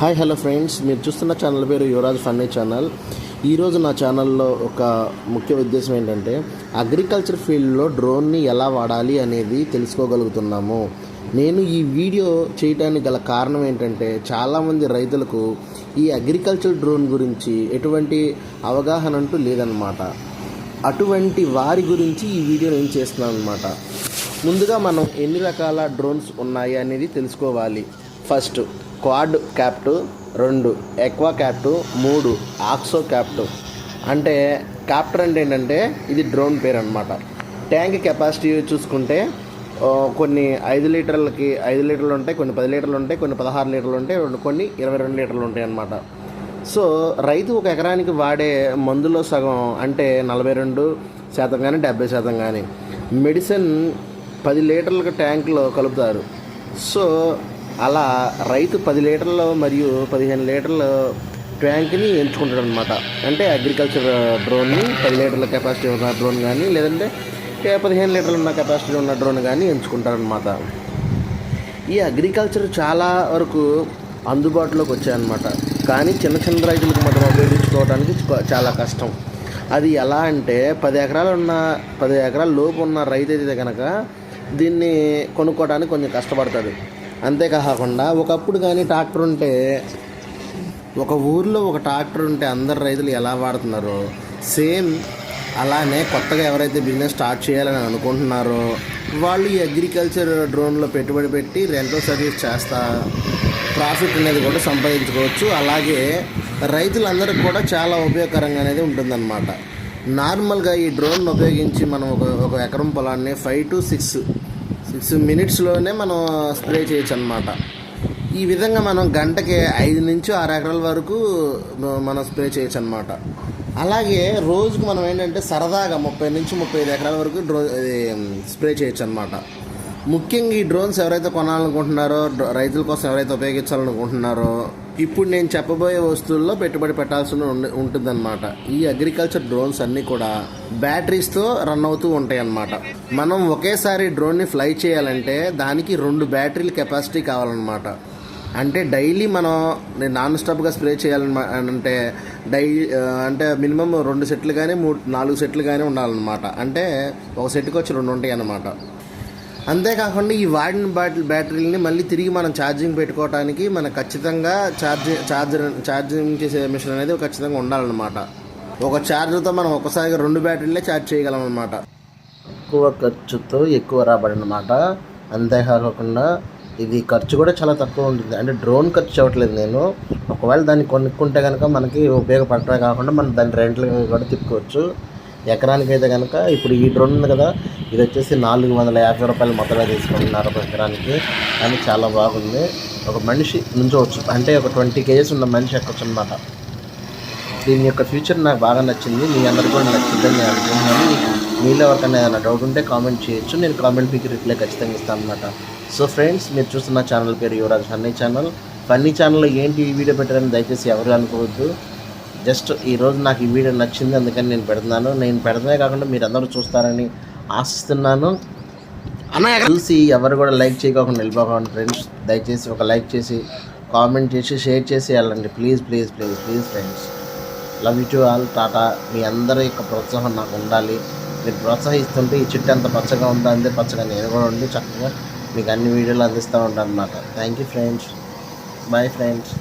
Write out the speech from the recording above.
Hi hello friends. మీరు చూస్తున్న channel పేరు యువరాజ్ ఫన్నీ ఛానల్. ఈరోజు నా ఛానల్లో ఒక ముఖ్య ఉద్దేశం ఏంటంటే అగ్రికల్చర్ ఫీల్డ్లో డ్రోన్ని ఎలా వాడాలి అనేది తెలుసుకోగలుగుతున్నాము. నేను ఈ వీడియో చేయడానికి గల కారణం ఏంటంటే చాలామంది రైతులకు ఈ అగ్రికల్చర్ డ్రోన్ గురించి ఎటువంటి అవగాహన అంటూ లేదనమాట అటువంటి వారి గురించి ఈ వీడియో నేను చేస్తున్నాను అనమాట ముందుగా మనం ఎన్ని రకాల డ్రోన్స్ ఉన్నాయి అనేది తెలుసుకోవాలి. ఫస్ట్ క్వాడ్ క్యాప్టు రెండు ఎక్వా క్యాప్టు మూడు ఆక్సో క్యాప్టు. అంటే క్యాప్టర్ అంటే ఏంటంటే ఇది డ్రోన్ పేరు అనమాట ట్యాంక్ కెపాసిటీ చూసుకుంటే కొన్ని ఐదు లీటర్లకి ఐదు లీటర్లు ఉంటాయి కొన్ని పది లీటర్లు ఉంటాయి కొన్ని పదహారు లీటర్లు ఉంటాయి రెండు కొన్ని ఇరవై రెండు లీటర్లు ఉంటాయి అన్నమాట. సో రైతు ఒక ఎకరానికి వాడే మందులో సగం అంటే నలభై రెండు శాతం కానీ డెబ్బై శాతం కానీ మెడిసిన్ పది లీటర్ల ట్యాంకులో కలుపుతారు. సో అలా రైతు పది లీటర్లు మరియు పదిహేను లీటర్లు ట్యాంక్ని ఎంచుకుంటాడు అనమాట అంటే అగ్రికల్చర్ డ్రోన్ని పది లీటర్ల కెపాసిటీ ఉన్న డ్రోన్ కానీ లేదంటే పదిహేను లీటర్లు ఉన్న కెపాసిటీ ఉన్న డ్రోన్ కానీ ఎంచుకుంటారనమాట ఈ అగ్రికల్చర్ చాలా వరకు అందుబాటులోకి వచ్చాయన్నమాట. కానీ చిన్న చిన్న రైతులకు మాత్రం ఉపయోగించుకోవడానికి చాలా కష్టం. అది ఎలా అంటే పది ఎకరాలు ఉన్న పది ఎకరాల లోపు ఉన్న రైతు అయితే కనుక దీన్ని కొనుక్కోవడానికి కొంచెం కష్టపడతాడు. అంతేకాకుండా ఒకప్పుడు కానీ ట్రాక్టర్ ఉంటే ఒక ఊర్లో ఒక ట్రాక్టర్ ఉంటే అందరు రైతులు ఎలా వాడుతున్నారో సేమ్ అలానే కొత్తగా ఎవరైతే బిజినెస్ స్టార్ట్ చేయాలని అనుకుంటున్నారో వాళ్ళు ఈ అగ్రికల్చర్ డ్రోన్లో పెట్టుబడి పెట్టి రెంటల్ సర్వీస్ చేస్తా ప్రాఫిట్ అనేది కూడా సంపాదించుకోవచ్చు. అలాగే రైతులందరికీ కూడా చాలా ఉపయోగకరంగా అనేది ఉంటుందన్నమాట. నార్మల్గా ఈ డ్రోన్ ఉపయోగించి మనం ఒక ఒక ఎకరం పొలాన్ని ఫైవ్ టు సిక్స్ సిక్స్ మినిట్స్లోనే మనం స్ప్రే చేయొచ్చు అనమాట ఈ విధంగా మనం గంటకి ఐదు నుంచి ఆరు ఎకరాల వరకు మనం స్ప్రే చేయొచ్చు అనమాట అలాగే రోజుకు మనం ఏంటంటే సరదాగా ముప్పై నుంచి ముప్పై ఐదు ఎకరాల వరకు డ్రో స్ప్రే చేయొచ్చు అనమాట ముఖ్యంగా ఈ డ్రోన్స్ ఎవరైతే కొనాలనుకుంటున్నారో రైతుల కోసం ఎవరైతే ఉపయోగించాలనుకుంటున్నారో ఇప్పుడు నేను చెప్పబోయే వస్తువుల్లో పెట్టుబడి పెట్టాల్సి ఉంటుందన్నమాట. ఈ అగ్రికల్చర్ డ్రోన్స్ అన్నీ కూడా బ్యాటరీస్తో రన్ అవుతూ ఉంటాయి అన్నమాట మనం ఒకేసారి డ్రోన్ని ఫ్లై చేయాలంటే దానికి రెండు బ్యాటరీల కెపాసిటీ కావాలన్నమాట. అంటే డైలీ మనం నాన్ స్టాప్గా స్ప్రే చేయాలన్నమా అంటే డై అంటే మినిమం రెండు సెట్లు కానీ మూడు నాలుగు సెట్లు కానీ ఉండాలన్నమాట. అంటే ఒక సెట్కి వచ్చి రెండు ఉంటాయి అన్నమాట అంతేకాకుండా ఈ వాడిన బ్యాటరీ బ్యాటరీలని మళ్ళీ తిరిగి మనం ఛార్జింగ్ పెట్టుకోవడానికి మనకు ఖచ్చితంగా ఛార్జింగ్ ఛార్జర్ ఛార్జింగ్ చేసే మిషన్ అనేది ఖచ్చితంగా ఉండాలన్నమాట. ఒక ఛార్జర్తో మనం ఒకసారిగా రెండు బ్యాటరీలే ఛార్జ్ చేయగలం అనమాట తక్కువ ఖర్చుతో ఎక్కువ రాబడి అనమాట అంతేకాకుండా ఇది ఖర్చు కూడా చాలా తక్కువ ఉంటుంది. అంటే డ్రోన్ ఖర్చు అవ్వట్లేదు నేను. ఒకవేళ దాన్ని కొనుక్కుంటే కనుక మనకి ఉపయోగపడటమే కాకుండా మనం దాన్ని రెంట్లు కూడా తిప్పుకోవచ్చు. ఎకరానికి అయితే కనుక ఇప్పుడు ఈ డ్రోన్ ఉంది కదా ఇది వచ్చేసి నాలుగు వందల యాభై రూపాయలు మొత్తమే తీసుకుంటున్నారు ఒక ఎకరానికి. కానీ చాలా బాగుంది. ఒక మనిషి నుంచోవచ్చు. అంటే ఒక ట్వంటీ కేజెస్ ఉన్న మనిషి ఎక్కొచ్చు అనమాట దీని యొక్క ఫ్యూచర్ నాకు బాగా నచ్చింది. మీ అందరికీ కూడా నచ్చిందని నేను అనుకుంటున్నాను. మీలో ఎవరికైనా ఏదైనా డౌట్ ఉంటే కామెంట్ చేయొచ్చు. నేను కామెంట్ మీకు రిప్లై ఖచ్చితంగా ఇస్తాను అనమాట సో ఫ్రెండ్స్ మీరు చూస్తున్న ఛానల్ పేరు యువరాజ్ ఫన్నీ ఛానల్. ఫన్నీ ఛానల్లో ఏంటి ఈ వీడియో పెట్టారని దయచేసి ఎవరు అనుకోవద్దు. జస్ట్ ఈరోజు నాకు ఈ వీడియో నచ్చింది అందుకని నేను పెడుతున్నాను. నేను పెడతానే కాకుండా మీరు అందరూ చూస్తారని ఆశిస్తున్నాను. చూసి ఎవరు కూడా లైక్ చేయకోకుండా వెళ్ళిపోకండి ఫ్రెండ్స్ దయచేసి ఒక లైక్ చేసి కామెంట్ చేసి షేర్ చేసి వెళ్ళండి. Please please please please friends love you to all tata మీ అందరి యొక్క ప్రోత్సాహం నాకు ఉండాలి. మీరు ప్రోత్సహిస్తుంటే ఈ చెట్టు ఎంత పచ్చగా ఉందో? అంతే పచ్చగా నేను కూడా ఉండి చక్కగా మీకు అన్ని వీడియోలు అందిస్తూ ఉంటాను అనమాట thank you friends bye friends